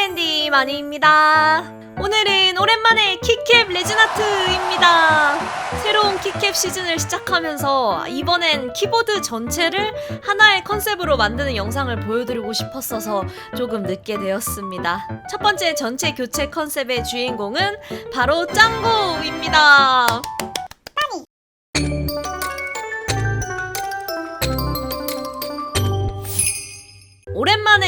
마니랜디 마니입니다. 오늘은 오랜만에 키캡 레진아트입니다. 새로운 키캡 시즌을 시작하면서 이번엔 키보드 전체를 하나의 컨셉으로 만드는 영상을 보여드리고 싶었어서 조금 늦게 되었습니다. 첫 번째 전체 교체 컨셉의 주인공은 바로 짱구입니다.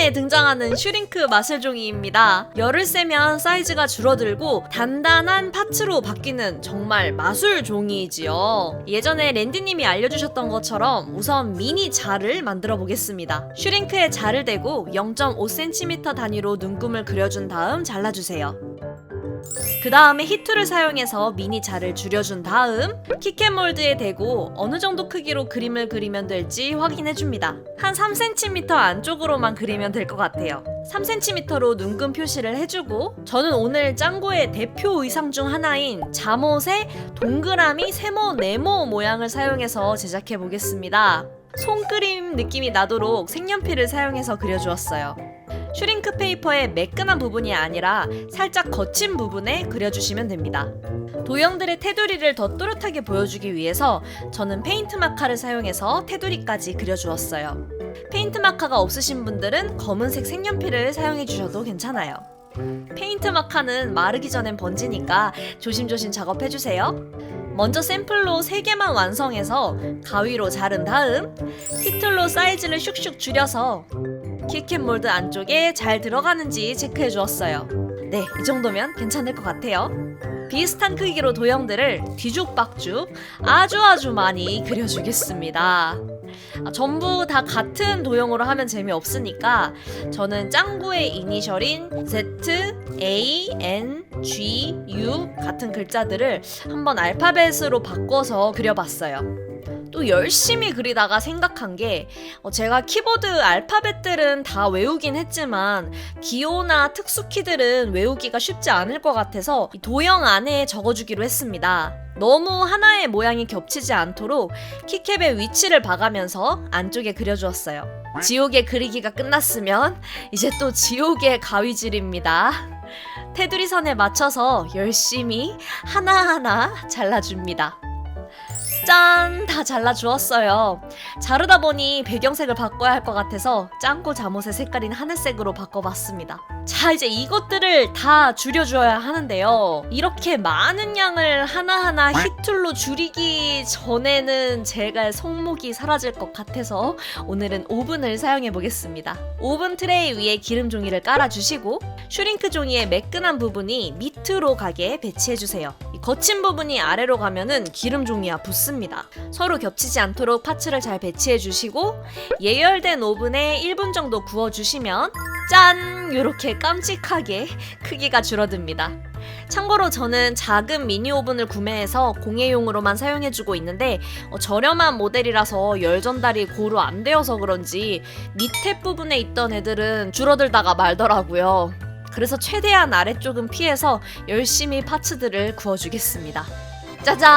오랜만에 등장하는 슈링크 마술종이입니다. 열을 쐬면 사이즈가 줄어들고 단단한 파츠로 바뀌는 정말 마술종이지요. 예전에 랜디님이 알려주셨던 것처럼 우선 미니 자를 만들어 보겠습니다. 슈링크에 자를 대고 0.5cm 단위로 눈금을 그려준 다음 잘라주세요. 그 다음에 히트를 사용해서 미니 자를 줄여준 다음 키캣 몰드에 대고 어느 정도 크기로 그림을 그리면 될지 확인해줍니다. 한 3cm 안쪽으로만 그리면 될 것 같아요. 3cm로 눈금 표시를 해주고 저는 오늘 짱구의 대표 의상 중 하나인 잠옷의 동그라미 세모 네모 모양을 사용해서 제작해 보겠습니다. 손그림 느낌이 나도록 색연필을 사용해서 그려주었어요. 슈링크 페이퍼의 매끈한 부분이 아니라 살짝 거친 부분에 그려주시면 됩니다. 도형들의 테두리를 더 또렷하게 보여주기 위해서 저는 페인트 마카를 사용해서 테두리까지 그려주었어요. 페인트 마카가 없으신 분들은 검은색 색연필을 사용해 주셔도 괜찮아요. 페인트 마카는 마르기 전엔 번지니까 조심조심 작업해 주세요. 먼저 샘플로 3개만 완성해서 가위로 자른 다음 히틀로 사이즈를 슉슉 줄여서 키캣 몰드 안쪽에 잘 들어가는지 체크해 주었어요. 네, 이 정도면 괜찮을 것 같아요. 비슷한 크기로 도형들을 뒤죽박죽 아주 아주 많이 그려주겠습니다. 아, 전부 다 같은 도형으로 하면 재미없으니까 저는 짱구의 이니셜인 Z, A, N, G, U 같은 글자들을 한번 알파벳으로 바꿔서 그려봤어요. 또 열심히 그리다가 생각한 게 어, 제가 키보드 알파벳들은 다 외우긴 했지만 기호나 특수 키들은 외우기가 쉽지 않을 것 같아서 이 도형 안에 적어주기로 했습니다. 너무 하나의 모양이 겹치지 않도록 키캡의 위치를 봐가면서 안쪽에 그려주었어요. 지옥의 그리기가 끝났으면 이제 또 지옥의 가위질입니다. 테두리 선에 맞춰서 열심히 하나하나 잘라줍니다. 짠! 다 잘라주었어요. 자르다 보니 배경색을 바꿔야 할 것 같아서 짱구 잠옷의 색깔인 하늘색으로 바꿔봤습니다. 자, 이제 이것들을 다 줄여줘야 하는데요. 이렇게 많은 양을 하나하나 히툴로 줄이기 전에는 제가 손목이 사라질 것 같아서 오늘은 오븐을 사용해 보겠습니다. 오븐 트레이 위에 기름 종이를 깔아주시고 슈링크 종이의 매끈한 부분이 밑으로 가게 배치해주세요. 이 거친 부분이 아래로 가면은 기름 종이와 붙습니다. 서로 겹치지 않도록 파츠를 잘 배치해 주시고 예열된 오븐에 1분 정도 구워 주시면 짠! 이렇게 깜찍하게 크기가 줄어듭니다. 참고로 저는 작은 미니 오븐을 구매해서 공예용으로만 사용해주고 있는데 어, 저렴한 모델이라서 열 전달이 고루 안 되어서 그런지 밑에 부분에 있던 애들은 줄어들다가 말더라고요. 그래서 최대한 아래쪽은 피해서 열심히 파츠들을 구워주겠습니다. 짜잔!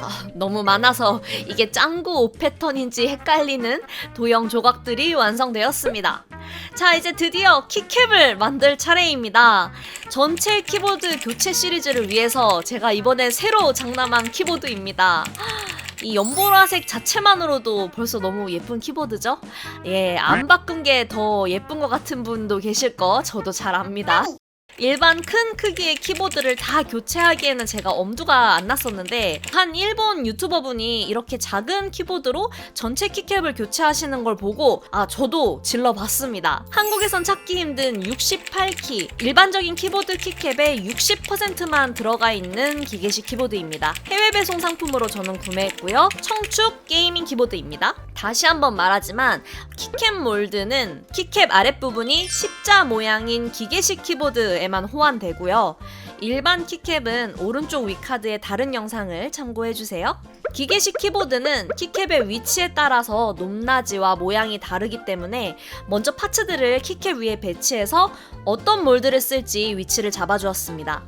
아, 너무 많아서 이게 짱구 옷 패턴인지 헷갈리는 도형 조각들이 완성되었습니다. 자, 이제 드디어 키캡을 만들 차례입니다. 전체 키보드 교체 시리즈를 위해서 제가 이번에 새로 장남한 키보드입니다. 이 연보라색 자체만으로도 벌써 너무 예쁜 키보드죠? 예, 안 바꾼 게 더 예쁜 것 같은 분도 계실 거 저도 잘 압니다. 일반 큰 크기의 키보드를 다 교체하기에는 제가 엄두가 안 났었는데 한 일본 유튜버분이 이렇게 작은 키보드로 전체 키캡을 교체하시는 걸 보고 아 저도 질러봤습니다. 한국에선 찾기 힘든 68키 일반적인 키보드 키캡의 60%만 들어가 있는 기계식 키보드입니다. 해외 배송 상품으로 저는 구매했고요. 청축 게이밍 키보드입니다. 다시 한번 말하지만 키캡 몰드는 키캡 아랫부분이 십자 모양인 기계식 키보드에 만 호환되고요. 일반 키캡은 오른쪽 위카드의 다른 영상을 참고해주세요. 기계식 키보드는 키캡의 위치에 따라서 높낮이와 모양이 다르기 때문에 먼저 파츠들을 키캡 위에 배치해서 어떤 몰드를 쓸지 위치를 잡아주었습니다.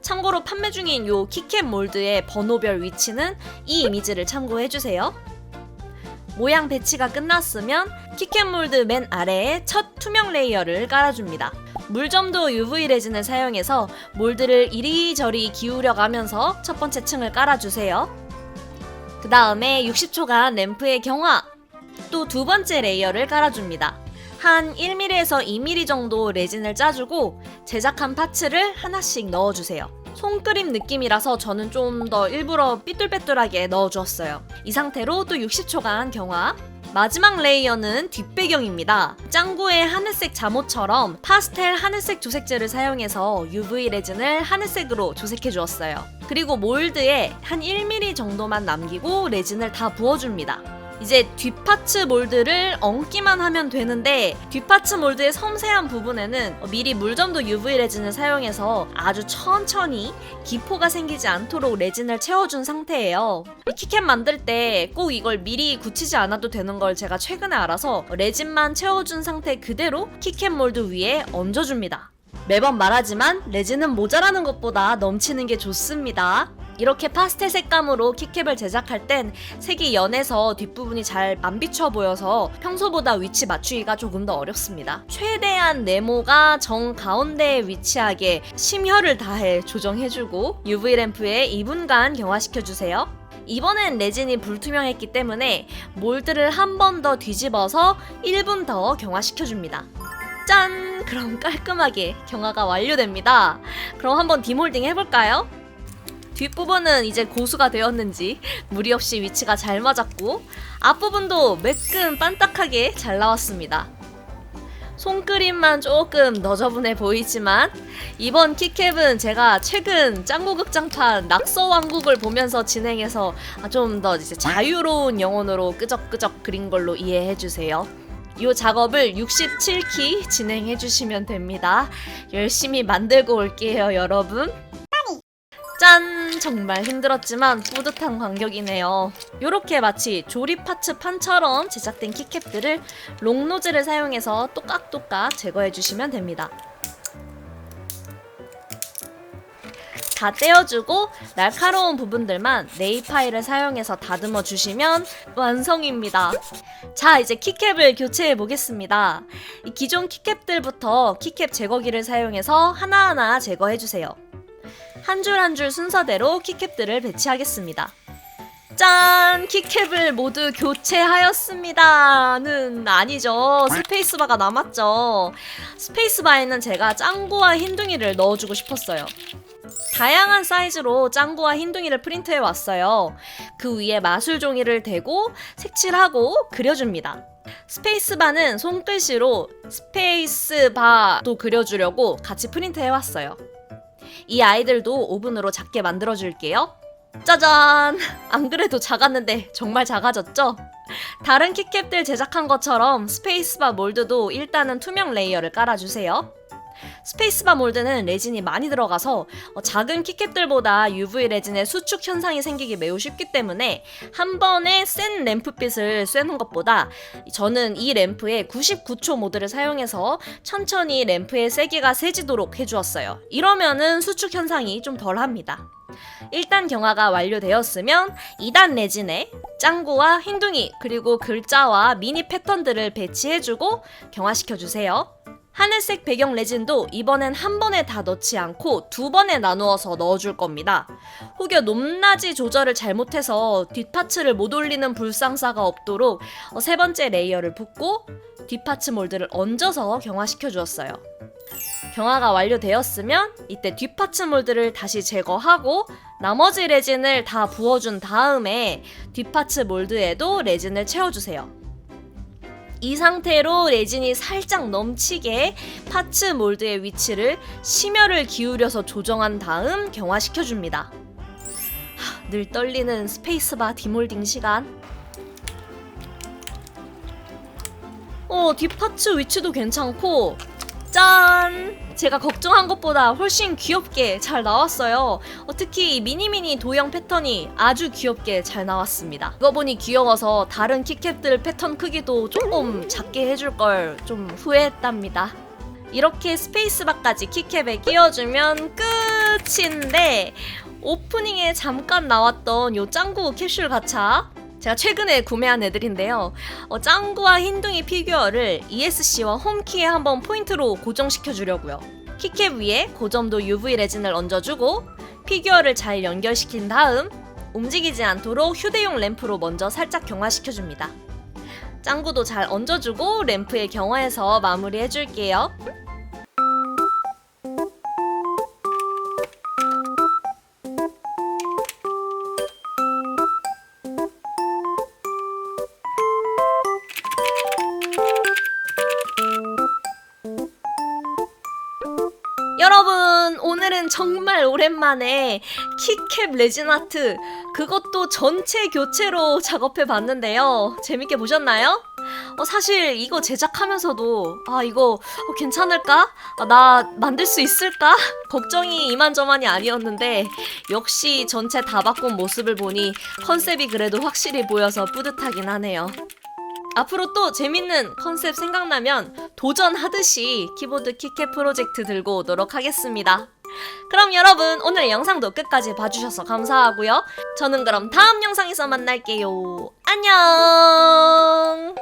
참고로 판매 중인 요 키캡 몰드의 번호별 위치는 이 이미지를 참고해주세요. 모양 배치가 끝났으면 키캣 몰드 맨 아래에 첫 투명 레이어를 깔아줍니다. 물점도 UV 레진을 사용해서 몰드를 이리저리 기울여 가면서 첫 번째 층을 깔아주세요. 그 다음에 60초간 램프의 경화! 또 두 번째 레이어를 깔아줍니다. 한 1mm에서 2mm 정도 레진을 짜주고 제작한 파츠를 하나씩 넣어주세요. 손그림 느낌이라서 저는 좀 더 일부러 삐뚤빼뚤하게 넣어주었어요. 이 상태로 또 60초간 경화. 마지막 레이어는 뒷배경입니다. 짱구의 하늘색 잠옷처럼 파스텔 하늘색 조색제를 사용해서 UV 레진을 하늘색으로 조색해 주었어요. 그리고 몰드에 한 1mm 정도만 남기고 레진을 다 부어줍니다. 이제 뒷파츠 몰드를 얹기만 하면 되는데 뒷파츠 몰드의 섬세한 부분에는 미리 물점도 UV 레진을 사용해서 아주 천천히 기포가 생기지 않도록 레진을 채워준 상태예요. 이 키캣 만들 때 꼭 이걸 미리 굳히지 않아도 되는 걸 제가 최근에 알아서 레진만 채워준 상태 그대로 키캣 몰드 위에 얹어줍니다. 매번 말하지만 레진은 모자라는 것보다 넘치는 게 좋습니다. 이렇게 파스텔 색감으로 키캡을 제작할 땐 색이 연해서 뒷부분이 잘 안 비쳐 보여서 평소보다 위치 맞추기가 조금 더 어렵습니다. 최대한 네모가 정 가운데에 위치하게 심혈을 다해 조정해주고 UV 램프에 2분간 경화시켜주세요. 이번엔 레진이 불투명했기 때문에 몰드를 한 번 더 뒤집어서 1분 더 경화시켜줍니다. 짠! 그럼 깔끔하게 경화가 완료됩니다. 그럼 한번 디몰딩 해볼까요? 뒷부분은 이제 고수가 되었는지 무리 없이 위치가 잘 맞았고 앞부분도 매끈 반딱하게 잘 나왔습니다. 손그림만 조금 너저분해 보이지만 이번 키캡은 제가 최근 짱구 극장판 낙서왕국을 보면서 진행해서 좀 더 이제 자유로운 영혼으로 끄적끄적 그린 걸로 이해해 주세요. 이 작업을 67키 진행해 주시면 됩니다. 열심히 만들고 올게요, 여러분. 짠! 정말 힘들었지만 뿌듯한 광격이네요. 이렇게 마치 조립 파츠 판처럼 제작된 키캡들을 롱노즐을 사용해서 똑깍똑깍 제거해 주시면 됩니다. 다 떼어주고 날카로운 부분들만 네이파일을 사용해서 다듬어 주시면 완성입니다. 자, 이제 키캡을 교체해 보겠습니다. 이 기존 키캡들부터 키캡 제거기를 사용해서 하나하나 제거해 주세요. 한 줄 한 줄 순서대로 키캡들을 배치하겠습니다. 짠! 키캡을 모두 교체하였습니다는 아니죠. 스페이스바가 남았죠. 스페이스바에는 제가 짱구와 흰둥이를 넣어주고 싶었어요. 다양한 사이즈로 짱구와 흰둥이를 프린트해 왔어요. 그 위에 마술 종이를 대고 색칠하고 그려줍니다. 스페이스바는 손글씨로 스페이스바도 그려주려고 같이 프린트해 왔어요. 이 아이들도 오븐으로 작게 만들어 줄게요. 짜잔! 안 그래도 작았는데 정말 작아졌죠? 다른 키캡들 제작한 것처럼 스페이스바 몰드도 일단은 투명 레이어를 깔아주세요. 스페이스바 몰드는 레진이 많이 들어가서 어, 작은 키캡들보다 UV 레진의 수축 현상이 생기기 매우 쉽기 때문에 한 번에 센 램프빛을 쐬는 것보다 저는 이 램프에 99초 모드를 사용해서 천천히 램프의 세기가 세지도록 해주었어요. 이러면은 수축 현상이 좀 덜합니다. 1단 경화가 완료되었으면 2단 레진에 짱구와 흰둥이 그리고 글자와 미니 패턴들을 배치해주고 경화시켜주세요. 하늘색 배경 레진도 이번엔 한 번에 다 넣지 않고 두 번에 나누어서 넣어줄 겁니다. 혹여 높낮이 조절을 잘못해서 뒷파츠를 못 올리는 불상사가 없도록 어, 세 번째 레이어를 붓고 뒷파츠 몰드를 얹어서 경화시켜 주었어요. 경화가 완료되었으면 이때 뒷파츠 몰드를 다시 제거하고 나머지 레진을 다 부어준 다음에 뒷파츠 몰드에도 레진을 채워주세요. 이 상태로 레진이 살짝 넘치게 파츠 몰드의 위치를 심혈을 기울여서 조정한 다음 경화시켜줍니다. 하, 늘 떨리는 스페이스바 디몰딩 시간. 어, 뒷파츠 위치도 괜찮고 짠! 제가 걱정한 것보다 훨씬 귀엽게 잘 나왔어요. 어, 특히 이 미니미니 도형 패턴이 아주 귀엽게 잘 나왔습니다. 이거 보니 귀여워서 다른 키캡들 패턴 크기도 조금 작게 해줄 걸 좀 후회했답니다. 이렇게 스페이스바까지 키캡에 끼워주면 끝인데 오프닝에 잠깐 나왔던 요 짱구 캡슐 가차 제가 최근에 구매한 애들인데요. 어, 짱구와 흰둥이 피규어를 ESC와 홈키에 한번 포인트로 고정시켜 주려고요. 키캡 위에 고점도 UV 레진을 얹어주고 피규어를 잘 연결시킨 다음 움직이지 않도록 휴대용 램프로 먼저 살짝 경화시켜 줍니다. 짱구도 잘 얹어주고 램프에 경화해서 마무리해 줄게요. 오늘은 정말 오랜만에 키캡 레진 아트 그것도 전체 교체로 작업해 봤는데요 재밌게 보셨나요? 어, 사실 이거 제작하면서도 아 이거 어, 괜찮을까? 아, 나 만들 수 있을까? 걱정이 이만저만이 아니었는데 역시 전체 다 바꾼 모습을 보니 컨셉이 그래도 확실히 보여서 뿌듯하긴 하네요 앞으로 또 재밌는 컨셉 생각나면 도전하듯이 키보드 키캡 프로젝트 들고 오도록 하겠습니다. 그럼 여러분 오늘 영상도 끝까지 봐주셔서 감사하고요. 저는 그럼 다음 영상에서 만날게요. 안녕!